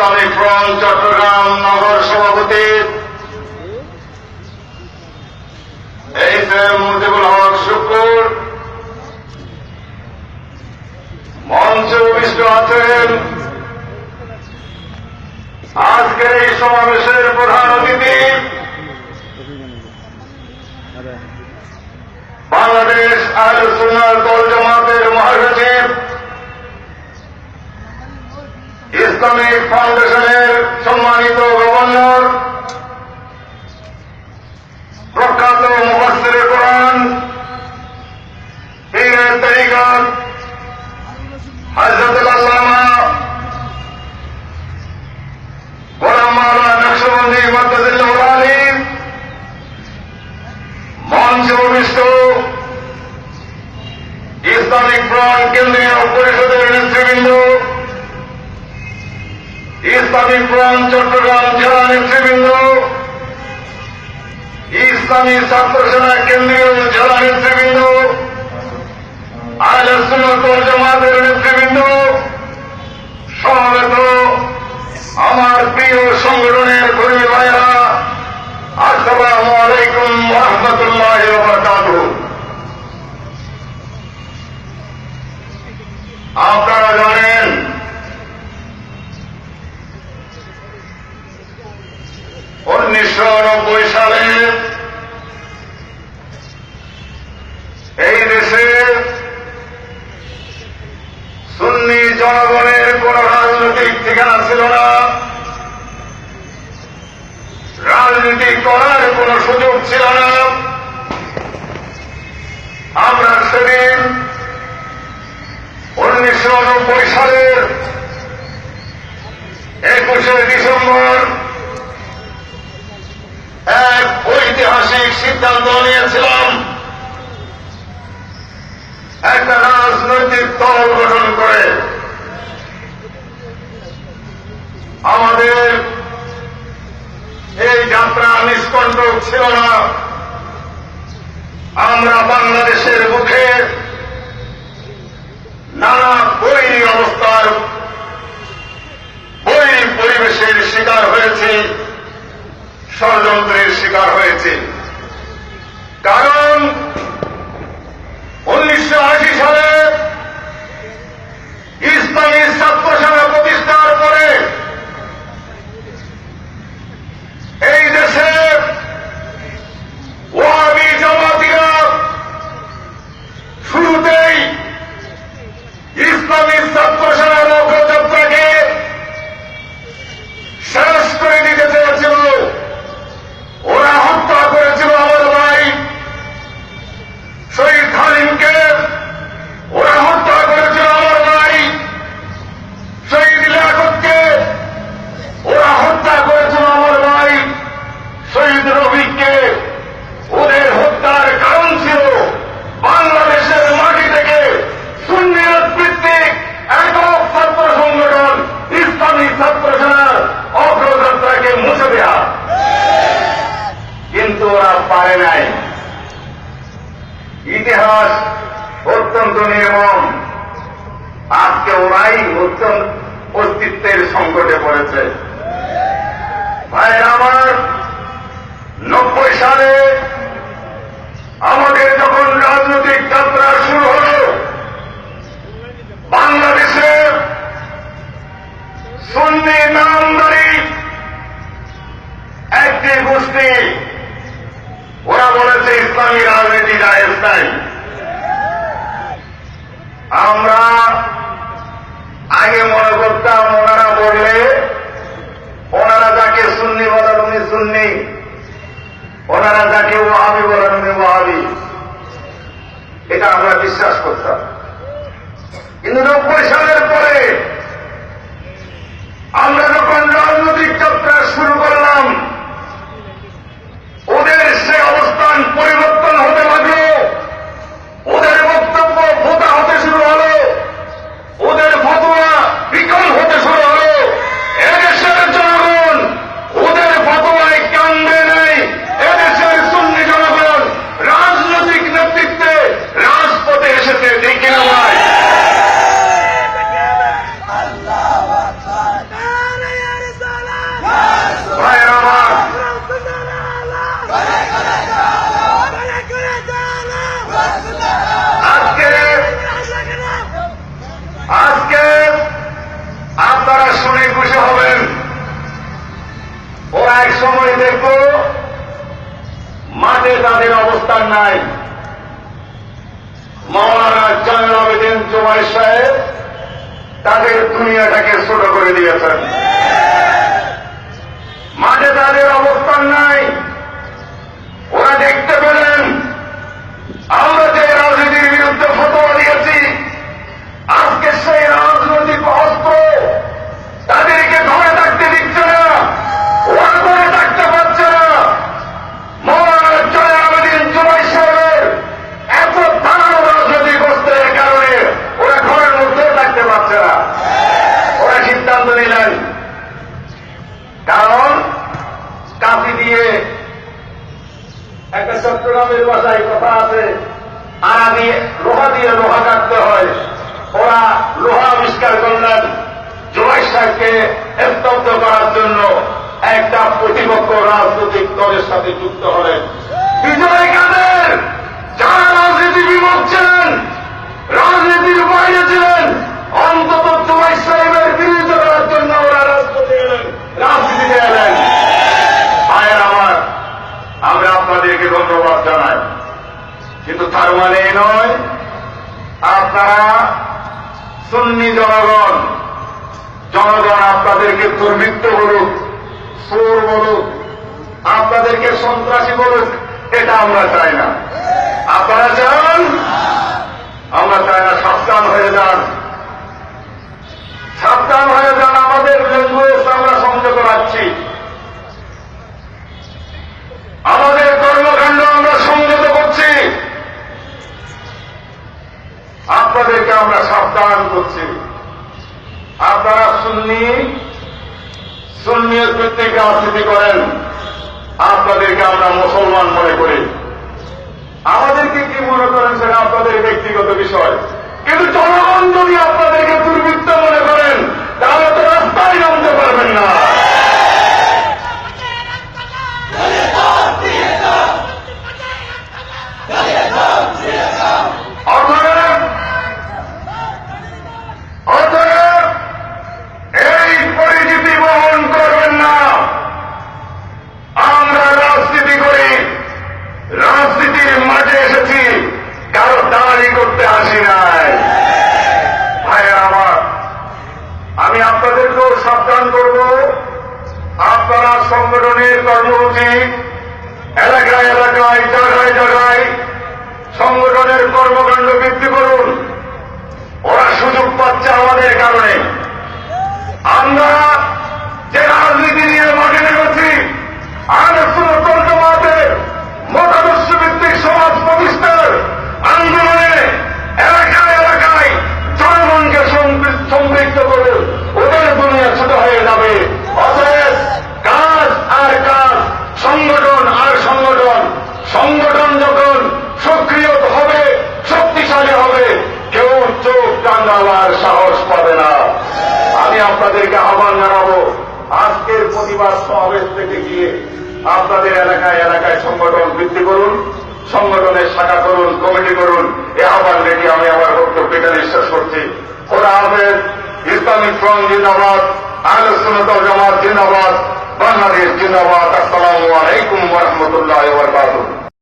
ইসলামী front Chattogram নগর সভাপতি। H M Mujibul Haque Shukur মঞ্চে উপবিষ্ট আছেন আজকের এই সমাবেশের প্রধান অতিথি। বাংলাদেশ আলোচনার দল জামাতের মহাসচিব ইসলামিক ফাউন্ডেশনের সম্মানিত গভর্নর প্রখ্যাত মুফাসসির কোরআন, পীরের তরিকত হযরত আল্লামা, গোলাম মাওলানা নকশবন্দি মাদ্দাজিল্লাহ আলী, মঞ্চে উপবিষ্ট ইসলামিক ফ্রন্ট কেন্দ্রীয় পরিষদের নেতৃবৃন্দ ইসলামিক ফ্রন্ট চট্টগ্রাম জেলা নেতৃবৃন্দ, ইসলামী ছাত্র সেনা কেন্দ্রীয় জেলা নেতৃবৃন্দ আলোচনত জামাতের নেতৃবৃন্দ, সমবেত আমার প্রিয় সংগঠনের কর্মী ভাইরা আসসালামু আলাইকুম রহমতুল্লাহ বরকাতুহ আপনারা জানেন উনিশশো নব্বই সালে এই দেশে সুন্নি জনগণের কোন রাজনৈতিক ঠিকানা ছিল না। রাজনীতি করার কোন সুযোগ ছিল না। আমরা সেদিন উনিশশো নব্বই সালের একুশে ডিসেম্বর সিদ্ধান্ত নিয়েছিলাম একটা রাজনৈতিক দল গঠন করে আমাদের এই যাত্রা নিষ্কণ্টক ছিল না। আমরা বাংলাদেশের মুখে নানা বৈরী অবস্থার বৈরী পরিবেশের শিকার হয়েছি, ষড়যন্ত্রের শিকার হয়েছে কারণ উনিশশো আশি সালে ইসলামী ছাত্র সেনা প্রতিষ্ঠার পরে এই দেশে ওয়াবি জমাতিরা শুরুতেই ইসলামী ছাত্র সেনার অগ্রযাত্রাকে শেষ করে দিতে চেয়েছিল ওরা হত্যা করেছিল আমার ভাই শহীদ খালিমকে ওরা হত্যা করেছিল আমার ভাই শহীদ লিয়াকতকে ওরা হত্যা করেছিল আমার ভাই শহীদ রফিককে ওদের হত্যার কারণ ছিল বাংলাদেশের মাটি থেকে সুন্নিয়ত ভিত্তিক একক ছাত্র সংগঠন ইসলামী ছাত্র সেনার অগ্রযাত্রাকে মুছে দেয়া কিন্তু ওরা পারে নাই ইতিহাস অত্যন্ত নির্মম। আজকে ওরাই অত্যন্ত অস্তিত্বের সংকটে পড়েছে। ভাইয়ের আমার, নব্বই সালে আমাদের যখন রাজনৈতিক যাত্রা শুরু হল, বাংলাদেশে সুন্নি নামদারি, একটি গোষ্ঠী, ওরা বলেছে ইসলামী রাজনীতি জায়েজ নাই। আমরা আগে মনে করতাম ওনারা বললে, ওনারা যাকে সুন্নি বলেন উনি সুন্নি, ওনারা যাকে ওয়াহাবি বলেন উনি ওয়াহাবি। এটা আমরা বিশ্বাস করতাম। কিন্তু নব্বই সালের পরে আমরা যখন রাজনৈতিক যাত্রা শুরু করলাম এক সময় দেখব, মাঠে তাদের অবস্থান নাই। মৌলানা জয়ন আবেদিন জুমাই সাহেব তাদের দুনিয়াটাকে ছোট করে দিয়েছেন। মাঠে তাদের অবস্থান নাই। সাহেবকে স্তব্ধ করার জন্য একটা প্রতিপক্ষ রাজনৈতিক দলের সাথে যুক্ত হলেন। বিজয় কাদের? যারা রাজনীতি বিমোচ্ছেন রাজনীতির বাইরে ছিলেন অন্তত জোয়াই সাহেবের বিরুদ্ধে করার জন্য ওরা রাজনীতি এলেন রাজনীতিতে এলেন ভাইয়ের আমার আমরা আপনাদেরকে ধন্যবাদ জানাই কিন্তু তার মানে এই নয় আপনারা সুন্নি জনগণ আপনাদেরকে দুর্বৃত্ত বলুক, চোর বলুক, আপনাদেরকে সন্ত্রাসী বলুক, এটা আমরা চাই না। আপনারা চান? আমরা চাই না সাবধান হয়ে যান। সাবধান হয়ে যান, আমাদের ল্যাঙ্গুয়েজ আমরা সংযত রাখছি আমাদের কর্মকাণ্ড আমরা সংযত করছি। আপনাদেরকে আমরা সাবধান করছি। আপনারা সুন্নি ভিত্তিক রাজনীতি করেন, আপনাদেরকে আমরা মুসলমান মনে করি। আমাদেরকে কি মনে করেন সেটা আপনাদের ব্যক্তিগত বিষয়। কিন্তু জনগণ যদি আপনাদেরকে কর্মসূচি আপনাদের এলাকায় এলাকায় সংগঠন বৃদ্ধি করুন, সংগঠনের শাখা করুন, কমিটি করুন, এ আহ্বান রেখে আমি আমার বক্তব্য এটা বিশ্বাস করছি। ওরা আহমেদ ইসলামিক ফ্রন্ট জিন্দাবাদ আলোচনা জামাত জিন্দাবাদ, বাংলাদেশ জিন্দাবাদ। আসসালামু আলাইকুম রহমতুল্লাহ বরকাতুহ।